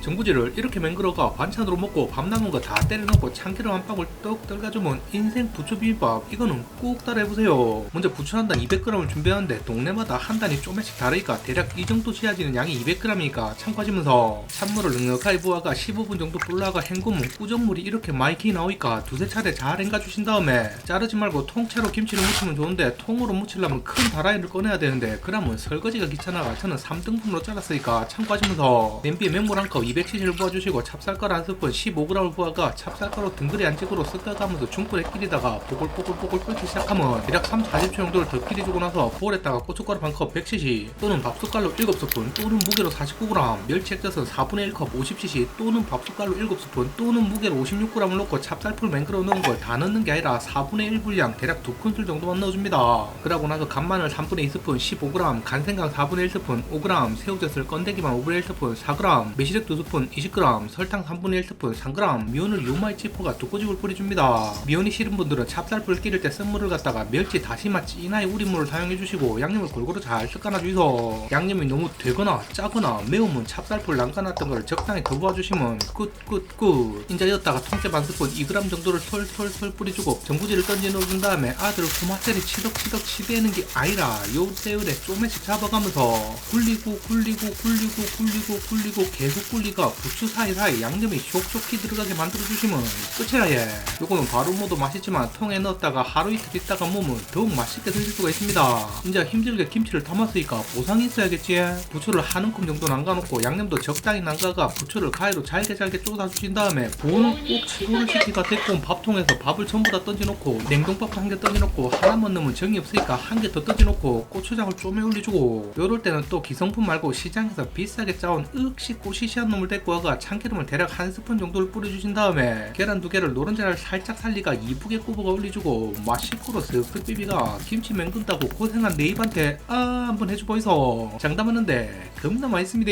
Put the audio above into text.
정부지를 이렇게 맹글어가 반찬으로 먹고 밥 남은 거 다 때려넣고 참기름 한 방울 떡 떨가주면 인생 부추 비빔밥. 이거는 꼭 따라해보세요. 먼저 부추 한 단 200g을 준비하는데 동네마다 한 단이 조금씩 다르니까 대략 이 정도 지어지는 양이 200g이니까 참고하시면서. 찬물을 넉넉하게 부어가 15분 정도 불러가 헹구면 꾸정물이 이렇게 많이 나오니까 두세 차례 잘 헹가 주신 다음에 자르지 말고 통째로 김치를 무치면 좋은데 통으로 무치려면 큰 다라이를 꺼내야 되는데 그러면 설거지가 귀찮아가 저는 3등분으로 잘랐으니까 참고하시면서. 냄비에 맹물 한컵 200cc를 부어주시고 찹쌀가루 한 스푼 15g을 부어가 찹쌀가루 둥그리 안쪽으로 섞어가면서 중불에 끓이다가 보글보글보글 끓기 시작하면 대략 3, 40초 정도를 더 끓여주고 나서 볼에다가 고춧가루 반컵 100cc 또는 밥숟갈로 7스푼 또는 무게로 49g 멸치 액젓은 4분의 1컵 50cc 또는 밥숟갈로 7스푼 또는 무게로 56g을 넣고 찹쌀풀 맹글어 넣은 걸 다 넣는 게 아니라 4분의 1 분량 대략 2큰술 정도만 넣어줍니다. 그러고 나서 간마늘 3분의 2스푼 15g 간생강 4분의 1스푼 5g 새우젓을 건더기만 5분의 1스푼 4g 매실액 2 스푼 20g 설탕 3분의 1스푼 3g 미온을 요마이 찌포가 두 꼬집을 뿌려줍니다. 미온이 싫은 분들은 찹쌀풀 끓일 때 쓴물을 갖다가 멸치 다시마 찐하의 우린물을 사용해 주시고 양념을 골고루 잘 섞어놔 주이소. 양념이 너무 되거나 짜거나 매우면 찹쌀풀 남겨놨던 걸 적당히 더 부어주시면 굿굿굿. 인자였다가 통째 반 스푼 2g 정도를 솔솔솔 뿌려주고 전구지를 던져 넣어준 다음에 아들 토마테를 치덕치덕 치대는 게 아니라 요 세율에 조금씩 잡아가면서 굴리고 굴리고 굴리고 굴리고 굴리고 계속 굴리 가 부추 사이사이 양념이 쇽쇽히 들어가게 만들어주시면 끝이라 예. 요거는 바로 먹어도 맛있지만 통에 넣었다가 하루 이틀 있다가 먹으면 더욱 맛있게 드실 수가 있습니다. 이제 힘들게 김치를 담았으니까 보상이 있어야겠지 부추를 한 움큼 정도 남가놓고 양념도 적당히 남가가 부추를 가위로 잘게 잘게 쪼다 주신 다음에 보는 꼭 채소를 시키가 데리고 밥통에서 밥을 전부 다 던져놓고 냉동밥 한 개 던져놓고 하나만 넣으면 정이 없으니까 한 개 더 던져놓고 고추장을 쪼매 올려주고. 요럴 때는 또 기성품 말고 시장에서 비싸게 짜온 억시 꼬시시한 놈을 데리고 와가 참기름을 대략 한 스푼 정도를 뿌려주신 다음에 계란 두 개를 노른자를 살짝 살리가 이쁘게 굽어가 올려주고 맛있고로 쓱쓱 비비가 김치 맹근다고 고생한 내 입한테 아 한번 해줘 보이소. 장담하는데 겁나 맛있습니다